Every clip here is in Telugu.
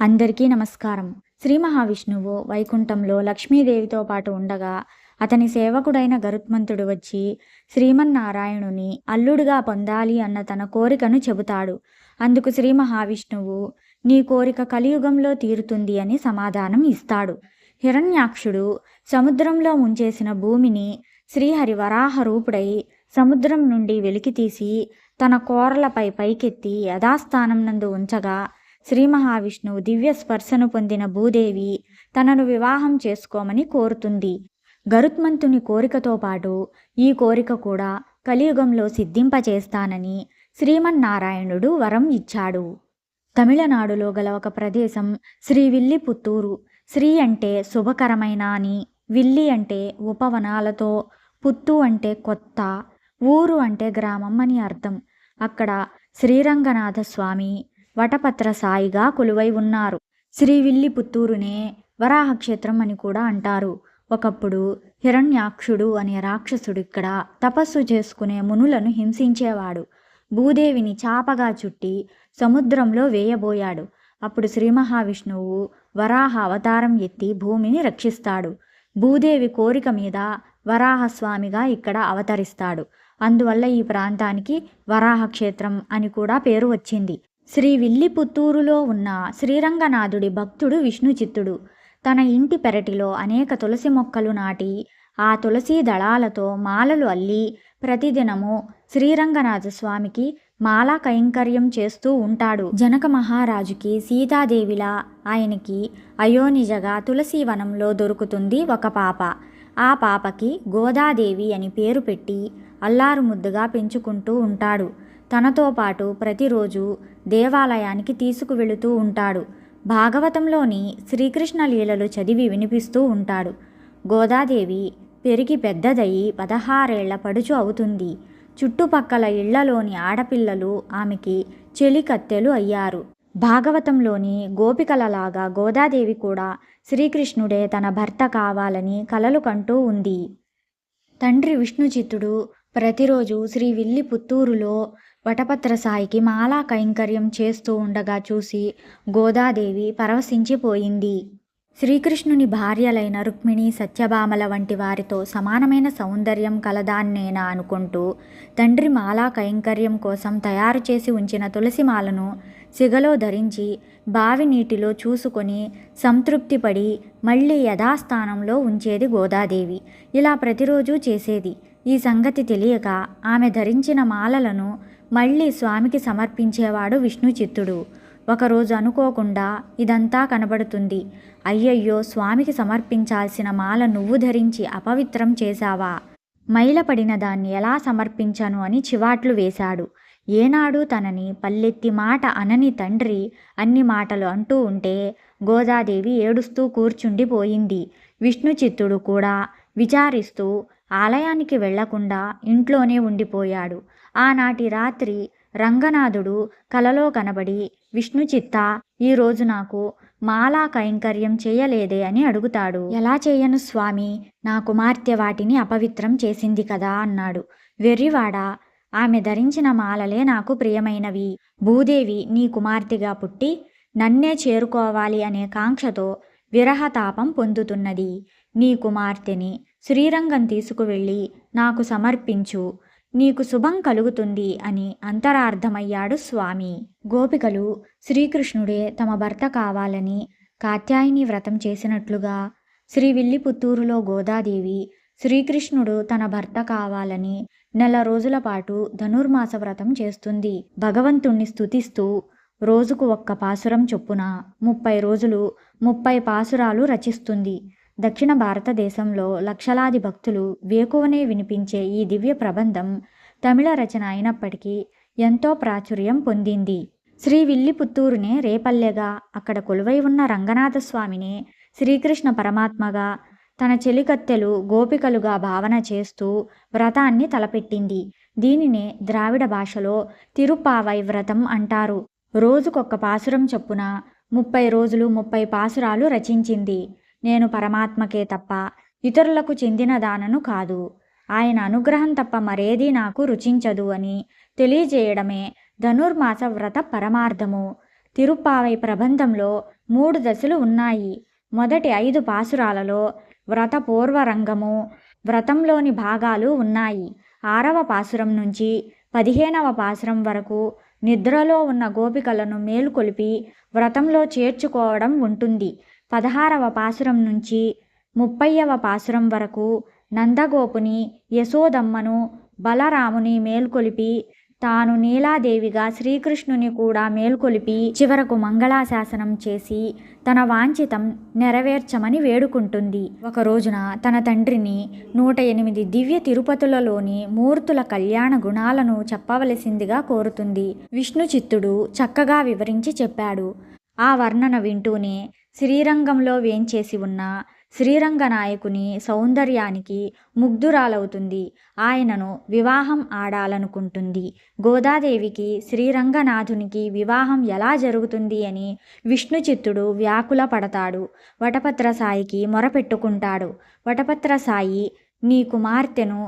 అందరికీ నమస్కారం. శ్రీ మహావిష్ణువు వైకుంఠంలో లక్ష్మీదేవితో పాటు ఉండగా అతని సేవకుడైన గరుత్మంతుడు వచ్చి శ్రీమన్నారాయణుని అల్లుడుగా పొందాలి అన్న తన కోరికను చెబుతాడు. అందుకు శ్రీ మహావిష్ణువు నీ కోరిక కలియుగంలో తీరుతుంది అని సమాధానం ఇస్తాడు. హిరణ్యాక్షుడు సముద్రంలో ముంచేసిన భూమిని శ్రీహరి వరాహ రూపుడై సముద్రం నుండి వెలికితీసి తన కోరలపై పైకెత్తి యథాస్థానం నందు ఉంచగా శ్రీ మహావిష్ణువు దివ్య స్పర్శను పొందిన భూదేవి తనను వివాహం చేసుకోమని కోరుతుంది. గరుత్మంతుని కోరికతో పాటు ఈ కోరిక కూడా కలియుగంలో సిద్ధింపచేస్తానని శ్రీమన్నారాయణుడు వరం ఇచ్చాడు. తమిళనాడులో గల ఒక ప్రదేశం శ్రీ విల్లి పుత్తూరు శ్రీ అంటే శుభకరమైన అని విల్లి అంటే ఉపవనాలతో పుత్తు అంటే కొత్త ఊరు అంటే గ్రామం అని అర్థం. అక్కడ శ్రీరంగనాథ స్వామి వటపత్ర సాయిగా కొలువై ఉన్నారు. శ్రీవిల్లి పుత్తూరునే వరాహక్షేత్రం అని కూడా అంటారు. ఒకప్పుడు హిరణ్యాక్షుడు అనే రాక్షసుడు ఇక్కడ తపస్సు చేసుకునే మునులను హింసించేవాడు. భూదేవిని చాపగా చుట్టి సముద్రంలో వేయబోయాడు. అప్పుడు శ్రీ మహావిష్ణువు వరాహ అవతారం ఎత్తి భూమిని రక్షిస్తాడు. భూదేవి కోరిక మీద వరాహస్వామిగా ఇక్కడ అవతరిస్తాడు. అందువల్ల ఈ ప్రాంతానికి వరాహ క్షేత్రం అని కూడా పేరు వచ్చింది. శ్రీ విల్లిపుత్తూరులో ఉన్న శ్రీరంగనాథుడి భక్తుడు విష్ణుచిత్తుడు. తన ఇంటి పెరటిలో అనేక తులసి మొక్కలు నాటి ఆ తులసి దళాలతో మాలలు అల్లి ప్రతిదినము శ్రీరంగనాథ స్వామికి మాలా కైంకర్యం చేస్తూ ఉంటాడు. జనక మహారాజుకి సీతాదేవిలా ఆయనకి అయోనిజగా తులసి వనంలో దొరుకుతుంది ఒక పాప. ఆ పాపకి గోదాదేవి అని పేరు పెట్టి అల్లారు ముద్దుగా పెంచుకుంటూ ఉంటాడు. తనతో పాటు ప్రతిరోజు దేవాలయానికి తీసుకువెళుతూ ఉంటాడు. భాగవతంలోని శ్రీకృష్ణ లీలలు చదివి వినిపిస్తూ ఉంటాడు. గోదాదేవి పెరిగి పెద్దదయి పదహారేళ్ళ పడుచు అవుతుంది. చుట్టుపక్కల ఇళ్ళలోని ఆడపిల్లలు ఆమెకి చెలికత్తెలు అయ్యారు. భాగవతంలోని గోపికలలాగా గోదాదేవి కూడా శ్రీకృష్ణుడే తన భర్త కావాలని కలలు కంటూ ఉంది. తండ్రి విష్ణుచిత్తుడు ప్రతిరోజు శ్రీ విల్లి పుత్తూరులో వటపత్ర సాయికి మాలా కైంకర్యం చేస్తూ ఉండగా చూసి గోదాదేవి పరవశించిపోయింది. శ్రీకృష్ణుని భార్యలైన రుక్మిణి సత్యభామల వంటి వారితో సమానమైన సౌందర్యం కలదాన్నేనా అనుకుంటూ తండ్రి మాలా కైంకర్యం కోసం తయారు చేసి ఉంచిన తులసిమాలను సిగలో ధరించి బావి నీటిలో చూసుకొని సంతృప్తిపడి మళ్ళీ యథాస్థానంలో ఉంచేది గోదాదేవి. ఇలా ప్రతిరోజు చేసేది. ఈ సంగతి తెలియక ఆమె ధరించిన మాలలను మళ్ళీ స్వామికి సమర్పించేవాడు విష్ణుచిత్తుడు. ఒకరోజు అనుకోకుండా ఇదంతా కనబడుతుంది. అయ్యయ్యో స్వామికి సమర్పించాల్సిన మాల నువ్వు ధరించి అపవిత్రం చేశావా? మైలపడిన దాన్ని ఎలా సమర్పించను అని చివాట్లు వేశాడు. ఏనాడు తనని పల్లెత్తి మాట అనని తండ్రి అన్ని మాటలు అంటూ ఉంటే గోదాదేవి ఏడుస్తూ కూర్చుండిపోయింది. విష్ణుచిత్తుడు కూడా విచారిస్తూ ఆలయానికి వెళ్ళకుండా ఇంట్లోనే ఉండిపోయాడు. ఆనాటి రాత్రి రంగనాథుడు కలలో కనబడి విష్ణు చిత్త ఈరోజు నాకు మాలా కైంకర్యం చేయలేదే అని అడుగుతాడు. ఎలా చేయను స్వామి? నా కుమార్తె వాటిని అపవిత్రం చేసింది కదా అన్నాడు. వెర్రివాడా ఆమె ధరించిన మాలలే నాకు ప్రియమైనవి. భూదేవి నీ కుమార్తెగా పుట్టి నన్నే చేరుకోవాలి అనే కాంక్షతో విరహతాపం పొందుతున్నది. నీ కుమార్తెని శ్రీరంగం తీసుకువెళ్ళి నాకు సమర్పించు. నీకు శుభం కలుగుతుంది అని అంతరార్థమయ్యాడు స్వామి. గోపికలు శ్రీకృష్ణుడే తమ భర్త కావాలని కాత్యాయిని వ్రతం చేసినట్లుగా శ్రీ విల్లిపుత్తూరులో గోదాదేవి శ్రీకృష్ణుడు తన భర్త కావాలని నెల రోజుల పాటు ధనుర్మాస వ్రతం చేస్తుంది. భగవంతుణ్ణి స్తుతిస్తూ రోజుకు ఒక్క పాసురం చొప్పున ముప్పై రోజులు ముప్పై పాసురాలు రచిస్తుంది. దక్షిణ భారతదేశంలో లక్షలాది భక్తులు వేకువనే వినిపించే ఈ దివ్య ప్రబంధం తమిళ రచన అయినప్పటికీ ఎంతో ప్రాచుర్యం పొందింది. శ్రీ విల్లిపుత్తూరునే రేపల్లెగా అక్కడ కొలువై ఉన్న రంగనాథస్వామిని శ్రీకృష్ణ పరమాత్మగా తన చెలికత్తెలు గోపికలుగా భావన చేస్తూ వ్రతాన్ని తలపెట్టింది. దీనినే ద్రావిడ భాషలో తిరుపావై వ్రతం అంటారు. రోజుకొక్క పాసురం చొప్పున ముప్పై రోజులు ముప్పై పాసురాలు రచించింది. నేను పరమాత్మకే తప్ప ఇతరులకు చెందిన దానను కాదు. ఆయన అనుగ్రహం తప్ప మరేదీ నాకు రుచించదు అని తెలియజేయడమే ధనుర్మాస వ్రత పరమార్థము. తిరుప్పావై ప్రబంధంలో మూడు దశలు ఉన్నాయి. మొదటి ఐదు పాసురాలలో వ్రత పూర్వరంగము వ్రతంలోని భాగాలు ఉన్నాయి. ఆరవ పాసురం నుంచి పదిహేనవ పాసురం వరకు నిద్రలో ఉన్న గోపికలను మేలుకొలిపి వ్రతంలో చేర్చుకోవడం ఉంటుంది. పదహారవ పాసురం నుంచి ముప్పైవ పాసురం వరకు నందగోపుని యశోదమ్మను బలరాముని మేల్కొలిపి తాను నీలాదేవిగా శ్రీకృష్ణుని కూడా మేల్కొలిపి చివరకు మంగళాశాసనం చేసి తన వాంఛితం నెరవేర్చమని వేడుకుంటుంది. ఒక రోజున తన తండ్రిని నూట ఎనిమిది దివ్య తిరుపతులలోని మూర్తుల కళ్యాణ గుణాలను చెప్పవలసిందిగా కోరుతుంది. విష్ణు చిత్తుడు చక్కగా వివరించి చెప్పాడు. ఆ వర్ణన వింటూనే శ్రీరంగంలో వేంచేసి ఉన్న శ్రీరంగ నాయకుని సౌందర్యానికి ముగ్ధురాలవుతుంది. ఆయనను వివాహం ఆడాలనుకుంటుంది. గోదాదేవికి శ్రీరంగనాథునికి వివాహం ఎలా జరుగుతుంది అని విష్ణుచిత్తుడు వ్యాకుల పడతాడు. వటపత్రసాయికి మొరపెట్టుకుంటాడు. వటపత్రసాయి నీ కుమార్తెను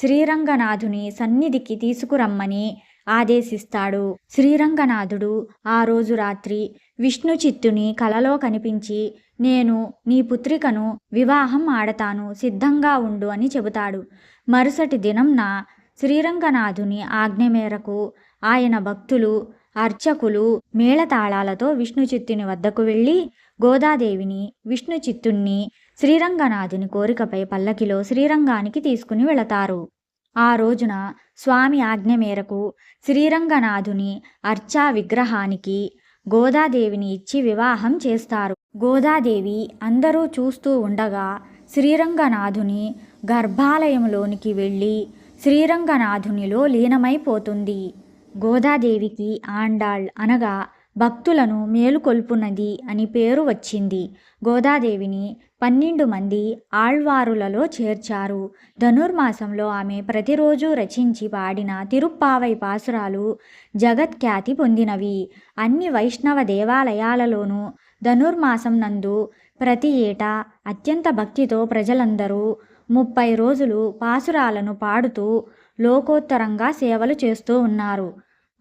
శ్రీరంగనాథుని సన్నిధికి తీసుకురమ్మని ఆదేశిస్తాడు. శ్రీరంగనాథుడు ఆ రోజు రాత్రి విష్ణు చిత్తుని కలలో కనిపించి నేను నీ పుత్రికను వివాహం ఆడతాను సిద్ధంగా ఉండు అని చెబుతాడు. మరుసటి దినంన శ్రీరంగనాథుని ఆజ్ఞ మేరకు ఆయన భక్తులు అర్చకులు మేళతాళాలతో విష్ణు చిత్తుని వద్దకు వెళ్ళి గోదాదేవిని విష్ణు చిత్తుణ్ణి శ్రీరంగనాథుని కోరికపై పల్లకిలో శ్రీరంగానికి తీసుకుని వెళతారు. ఆ రోజున స్వామి ఆజ్ఞ మేరకు శ్రీరంగనాథుని అర్చా విగ్రహానికి గోదాదేవిని ఇచ్చి వివాహం చేస్తారు. గోదాదేవి అందరూ చూస్తూ ఉండగా శ్రీరంగనాథుని గర్భాలయంలోనికి వెళ్ళి శ్రీరంగనాథునిలో లీనమైపోతుంది. గోదాదేవికి ఆండాళ్ అనగా భక్తులను మేలుకొల్పునది అని పేరు వచ్చింది. గోదాదేవిని పన్నెండు మంది ఆళ్వారులలో చేర్చారు. ధనుర్మాసంలో ఆమె ప్రతిరోజు రచించి పాడిన తిరుప్పావై పాసురాలు జగత్ఖ్యాతి పొందినవి. అన్ని వైష్ణవ దేవాలయాలలోనూ ధనుర్మాసం నందు ప్రతి ఏటా అత్యంత భక్తితో ప్రజలందరూ ముప్పై రోజులు పాసురాలను పాడుతూ లోకోత్తరంగా సేవలు చేస్తూ ఉన్నారు.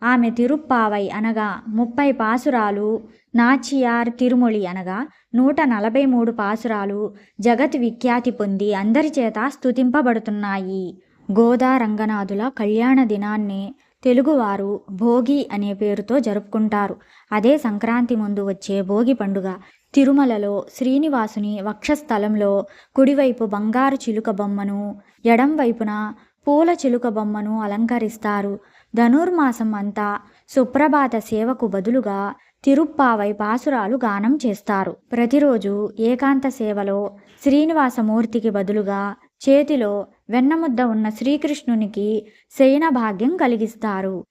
ఆమె తిరుప్పావై అనగా ముప్పై పాసురాలు నాచియార్ తిరుమొళి అనగా నూట నలభై మూడు పాసురాలు జగత్ విఖ్యాతి పొంది అందరి చేత స్తుతింపబడుతున్నాయి. గోదా రంగనాథుల కళ్యాణ దినాన్ని తెలుగువారు భోగి అనే పేరుతో జరుపుకుంటారు. అదే సంక్రాంతి ముందు వచ్చే భోగి పండుగ. తిరుమలలో శ్రీనివాసుని వక్షస్థలంలో కుడివైపు బంగారు చిలుక బొమ్మను ఎడంవైపున పూల చిలుక బొమ్మను అలంకరిస్తారు. ధనుర్మాసం అంతా సుప్రభాత సేవకు బదులుగా తిరుప్పావై పాసురాలు గానం చేస్తారు. ప్రతిరోజు ఏకాంత సేవలో శ్రీనివాసమూర్తికి బదులుగా చేతిలో వెన్నముద్ద ఉన్న శ్రీకృష్ణునికి శయన భాగ్యం కలిగిస్తారు.